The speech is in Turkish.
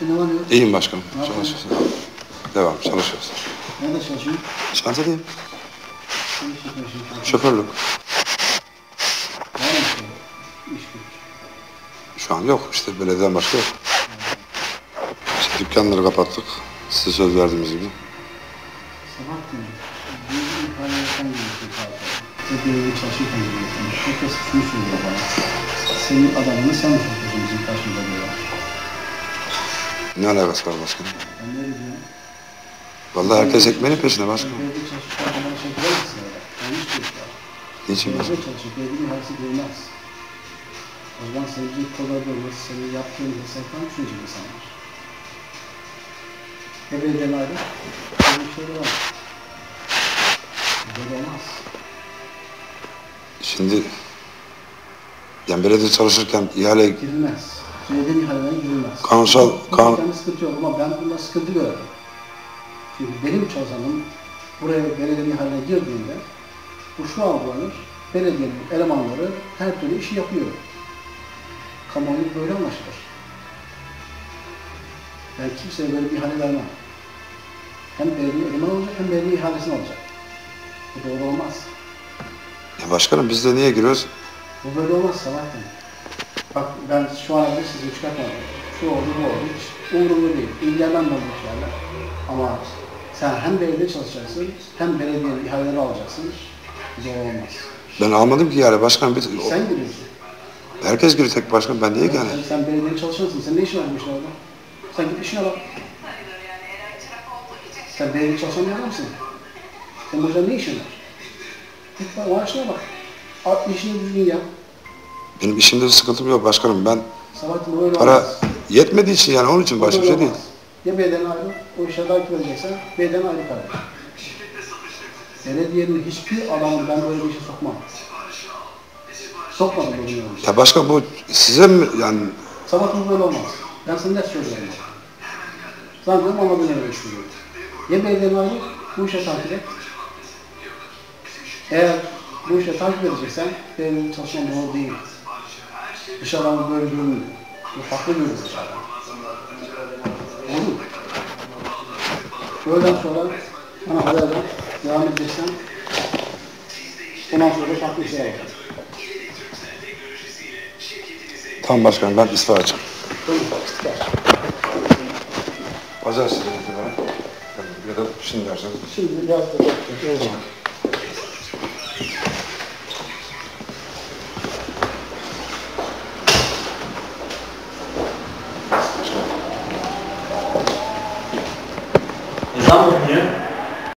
Sabahattin ne var yok? İyiyim başkanım. Çalışıyoruz. Devam, çalışıyoruz. Nerede çalışıyorsun? Yapıyorsun? Şoförlük. Var mı şey? İş güç. Şu an yok. İşte belediyeden başka yok. İşte dükkanları kapattık. Size söz verdiğimiz gibi. Sabahattin, bir yapan çalışırken. Herkes şunu söylüyor bana. Senin adamını sen mi tutuyorsun bizim diyorlar. Ne alakası var başkanım? Vallahi herkes ekmeğinin peşinde başkanım. Niçin başkanım? O zaman bir kolay olmaz, senin yaptığın hesaptan düşünecek insanlar. Belediyenin ayrı, böyle bir şey var. Böyle. Şimdi yani belediye çalışırken ihale Girilmez. Belediye ihalelerine Bu kan- sıkıntı yok ama ben bunda sıkıntı görüyorum. Çünkü benim çalışanım buraya belediye ihaleine girdiğinde bu şu algılanır, belediyenin elemanları her türlü işi yapıyor. Kamuoyu böyle anlaşılır. Ben kimseye böyle bir ihale vermem. Hem belediye eleman olacak hem belediye ihalesini alacak. Bu doğru olmaz. ya başkanım biz de niye giriyoruz? Bu böyle olmaz Sabahattin. Bak ben şu ana kadar sizi çıkartmadım. Şu oldu bu oldu. Hiç umurumda değil. İlgilenmem ben bu işlerle. Ama sen hem belediye çalışacaksın hem belediyenin ihaleleri alacaksın. Zor olmaz. Ben almadım ki ihale başkanım. Bir, Sen giriyorsun. herkes giriyor tek başkanım. Ben niye yani? Sen, sen belediye çalışansın. Sen ne işin var bu işlerde? Sen git işine bak. Sen belediye çalışan bir adamsın. Sen burada ne işin var? Git bak, o işine bak. At işini düzgün yap. Benim işimde bir sıkıntım yok başkanım. Ben Sabahattin böyle para olmaz. yetmediği için yani onun için başka bir şey değil. Ya beden ayrı, o işe takip edeceksen beden ayrı kalır. Belediyenin hiçbir adamı ben böyle bir işe sokmam. Sokmadım bir işe. Ya başkan bu size mi yani Sabahın böyle olmaz. Ben sana net söylüyorum. Zannediyorum ama ben öyle düşünüyorum. Ya belediyenin ayrı, bu işe takip et. Eğer bu işe takip edeceksen belediyenin çalışman doğru değil. Dışarıdan böyle görünüyor. Bu farklı dışarıdan. Olur mu? Öğleden sonra bana haber ver. Devam edeceksen ondan sonra farklı şey yapacağım. tam başkanım ben istifa edeceğim. Tamam, ister. Pazartesi itibaren ya da şimdi derseniz. Şimdi biraz da